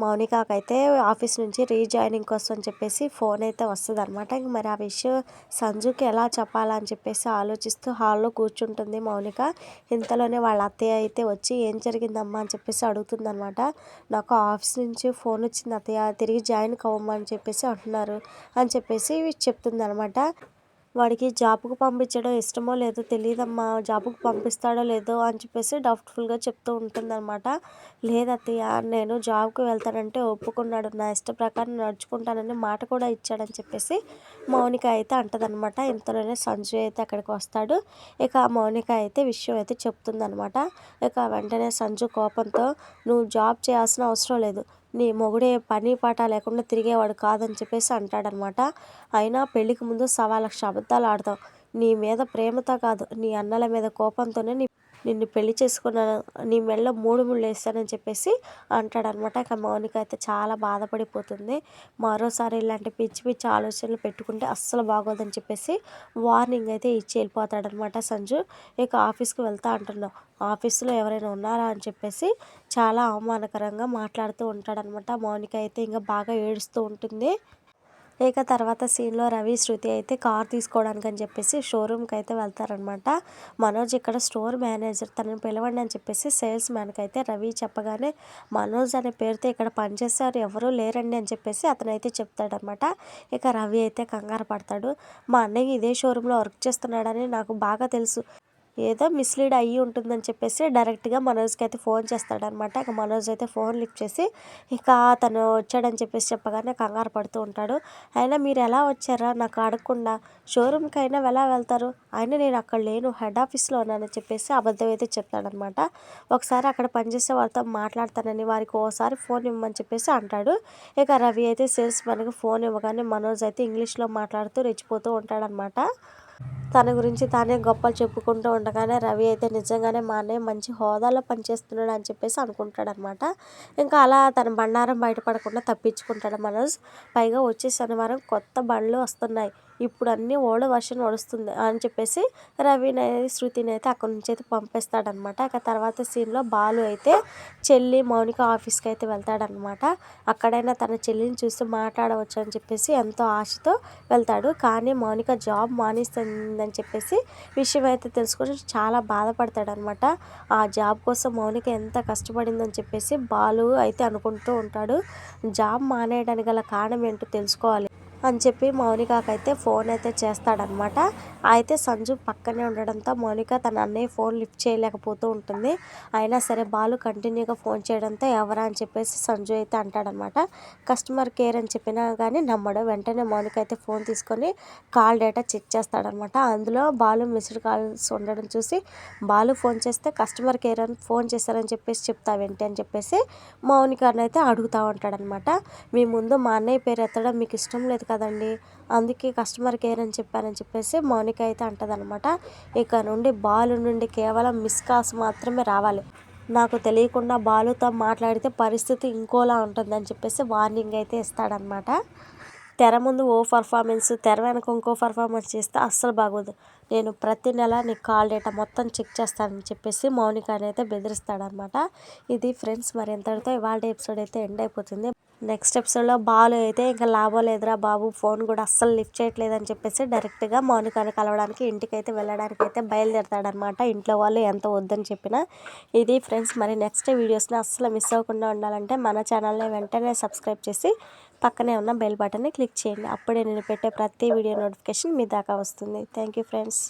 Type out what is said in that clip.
మౌనికాకైతే office నుంచి rejoining కోసం చెప్పేసి ఫోన్ అయితే వస్తుంది అనమాట ఇంక మరి ఆ విషయం సంజుకి ఎలా చెప్పాలని చెప్పేసి ఆలోచిస్తూ హాల్లో కూర్చుంటుంది మౌనిక. ఇంతలోనే వాళ్ళ అత్తయ్య అయితే వచ్చి ఏం జరిగిందమ్మా? అని చెప్పేసి అడుగుతుందనమాట నాకు ఆఫీస్ నుంచి ఫోన్ వచ్చింది అత్తయ్య తిరిగి జాయిన్ కవ్వమని చెప్పేసి అంటున్నారు అని చెప్పేసి చెప్తుంది అనమాట వాడికి జాబ్కు పంపించడం ఇష్టమో లేదో తెలియదమ్మా జాబ్కు పంపిస్తాడో లేదో అని చెప్పేసి డౌట్ఫుల్గా చెప్తూ ఉంటుందన్నమాట. లేదత్తయ్య నేను జాబ్కి వెళ్తానంటే ఒప్పుకున్నాడు. నా ఇష్ట ప్రకారం నడుచుకుంటానని మాట కూడా ఇచ్చాడని చెప్పేసి మౌనిక అయితే అంటదనమాట ఇంతలోనే సంజయ్ అయితే అక్కడికి వస్తాడు. ఇక మౌనిక అయితే విషయం అయితే చెప్తుందనమాట ఇక వెంటనే సంజు కోపంతో నువ్వు జాబ్ చేయాల్సిన అవసరం లేదు. నీ మొగుడే పని పాట లేకుండా తిరిగేవాడు కాదని చెప్పేసి అంటాడనమాట. అయినా పెళ్ళికి ముందు సవా లక్ష అబద్ధాలు ఆడతావు. నీ మీద ప్రేమతో కాదు నీ అన్నల మీద కోపంతోనే నీ నిన్ను పెళ్ళి చేసుకున్నాను నీ మెళ్ళ మూడు ముళ్ళు వేస్తానని చెప్పేసి అంటాడనమాట. ఇక మౌనిక అయితే చాలా బాధపడిపోతుంది. మరోసారి ఇలాంటి పిచ్చి పిచ్చి ఆలోచనలు పెట్టుకుంటే అస్సలు బాగోదని చెప్పేసి వార్నింగ్ అయితే ఇచ్చి వెళ్ళిపోతాడనమాట సంజు. ఇక ఆఫీస్కి వెళ్తా అంటున్నావు. ఆఫీస్లో ఎవరైనా ఉన్నారా అని చెప్పేసి చాలా అవమానకరంగా మాట్లాడుతూ ఉంటాడనమాట. మౌనిక అయితే ఇంకా బాగా ఏడుస్తూ ఉంటుంది. ఇక తర్వాత సీన్లో రవి శృతి అయితే కార్ తీసుకోవడానికి అని చెప్పేసి షోరూమ్కి అయితే వెళ్తారనమాట. మనోజ్ ఇక్కడ స్టోర్ మేనేజర్ తనని పిలవండి అని చెప్పేసి సేల్స్ మ్యాన్కి అయితే రవి చెప్పగానే మనోజ్ అనే పేరుతో ఇక్కడ పనిచేసేవారు ఎవరూ లేరండి అని చెప్పేసి అతనైతే చెప్తాడనమాట. ఇక రవి అయితే కంగారు పడతాడు మా అన్నయ్య ఇదే షోరూంలో వర్క్ చేస్తున్నాడని నాకు బాగా తెలుసు. ఏదో మిస్లీడ్ అయ్యి ఉంటుందని చెప్పేసి డైరెక్ట్గా మనోజ్కి అయితే ఫోన్ చేస్తాడనమాట. ఇక మనోజ్ అయితే ఫోన్ లిఫ్ట్ చేసి ఇక తను వచ్చాడని చెప్పేసి చెప్పగానే కంగారు పడుతూ ఉంటాడు. అయినా మీరు ఎలా వచ్చారా? నాకు అడగకుండా షోరూమ్కి అయినా ఎలా వెళ్తారు? అయినా నేను అక్కడ లేను హెడ్ ఆఫీస్లో ఉన్నానని చెప్పేసి అబద్ధం అయితే చెప్తాడనమాట. ఒకసారి అక్కడ పనిచేసే వాళ్ళతో మాట్లాడతానని వారికి ఓసారి ఫోన్ ఇవ్వమని చెప్పేసి అంటాడు. ఇక రవి అయితే సేల్స్ మనకి ఫోన్ ఇవ్వగానే మనోజ్ అయితే ఇంగ్లీష్లో మాట్లాడుతూ రెచ్చిపోతూ ఉంటాడనమాట. తన గురించి తానే గొప్పలు చెప్పుకుంటూ ఉండగానే రవి అయితే నిజంగానే మా అన్నయ్య మంచి హోదాలో పనిచేస్తున్నాడు అని చెప్పేసి అనుకుంటాడనమాట. ఇంకా అలా తన బండారం బయటపడకుండా తప్పించుకుంటాడు మనోజ్. పైగా వచ్చే శనివారం కొత్త బండ్లు వస్తున్నాయి. ఇప్పుడు అన్నీ ఓల్డ్ వర్షన్ నడుస్తుంది అని చెప్పేసి రవిని శృతిని అయితే అక్కడి నుంచి అయితే పంపిస్తాడనమాట. ఇక తర్వాత సీన్లో బాలు అయితే చెల్లి మౌనిక ఆఫీస్కి అయితే వెళ్తాడనమాట. అక్కడైనా తన చెల్లిని చూసి మాట్లాడవచ్చు అని చెప్పేసి ఎంతో ఆశతో వెళ్తాడు. కానీ మౌనిక జాబ్ ఉందని చెప్పేసి విషయం అయితే తెలుసుకొని చాలా బాధపడతాడనమాట. ఆ జాబ్ కోసం మౌనిక ఎంత కష్టపడిందని చెప్పేసి బాలు అయితే అనుకుంటూ ఉంటాడు. జాబ్ మానేయడానికి గల కారణం ఏంటో తెలుసుకోవాలి. అని చెప్పి మౌనికకైతే ఫోన్ అయితే చేస్తాడనమాట అయితే సంజు పక్కనే ఉండడంతో మౌనిక తన అన్నయ్య ఫోన్ లిఫ్ట్ చేయలేకపోతూ ఉంటుంది. అయినా సరే బాలు కంటిన్యూగా ఫోన్ చేయడంతో ఎవరా అని చెప్పేసి సంజు అయితే అంటాడనమాట కస్టమర్ కేర్ అని చెప్పినా కానీ నమ్మడు. వెంటనే మౌనిక అయితే ఫోన్ తీసుకొని కాల్ డేటా చెక్ చేస్తాడనమాట అందులో బాలు మిస్డ్ కాల్స్ ఉండడం చూసి బాలు ఫోన్ చేస్తే కస్టమర్ కేర్ అని ఫోన్ చేశారని చెప్పేసి చెప్తావేంటి అని చెప్పేసి మౌనికని అయితే అడుగుతూ ఉంటాడనమాట మీ ముందు మా అన్నయ్య పేరు ఎత్తడం మీకు ఇష్టం లేదు కదండి. అందుకే కస్టమర్ కేర్ అని చెప్పానని చెప్పేసి మౌనిక అయితే అంటదనమాట ఇక నుండి బాలు నుండి కేవలం మిస్ కాల్స్ మాత్రమే రావాలి. నాకు తెలియకుండా బాలుతో మాట్లాడితే పరిస్థితి ఇంకోలా ఉంటుందని చెప్పేసి వార్నింగ్ అయితే ఇస్తాడనమాట తెర ముందు ఓ పర్ఫార్మెన్స్ తెర వెనక ఇంకో పర్ఫార్మెన్స్ చేస్తే అస్సలు బాగోదు. నేను ప్రతి నెల నీ కాల్ డేటా మొత్తం చెక్ చేస్తానని చెప్పేసి మౌనిక అయితే బెదిరిస్తాడనమాట ఇది ఫ్రెండ్స్ మరి ఎంతటితో ఇవాళ ఎపిసోడ్ అయితే ఎండ్ అయిపోతుంది. నెక్స్ట్ ఎపిసోడ్లో బాలు అయితే ఇంకా లాభం లేదురా బాబు ఫోన్ కూడా అస్సలు లిఫ్ట్ చేయట్లేదు అని చెప్పేసి డైరెక్ట్గా మౌనికాని కలవడానికి ఇంటికి అయితే వెళ్ళడానికి అయితే బయలుదేరతాడనమాట ఇంట్లో వాళ్ళు ఎంత వద్దని చెప్పినా ఇది ఫ్రెండ్స్ మరి నెక్స్ట్ వీడియోస్ని అస్సలు మిస్ అవ్వకుండా ఉండాలంటే మన ఛానల్ని వెంటనే సబ్స్క్రైబ్ చేసి పక్కనే ఉన్న బెల్ బటన్ని క్లిక్ చేయండి. అప్పుడే నేను పెట్టే ప్రతి వీడియో నోటిఫికేషన్ మీ దాకా వస్తుంది. Thank you friends.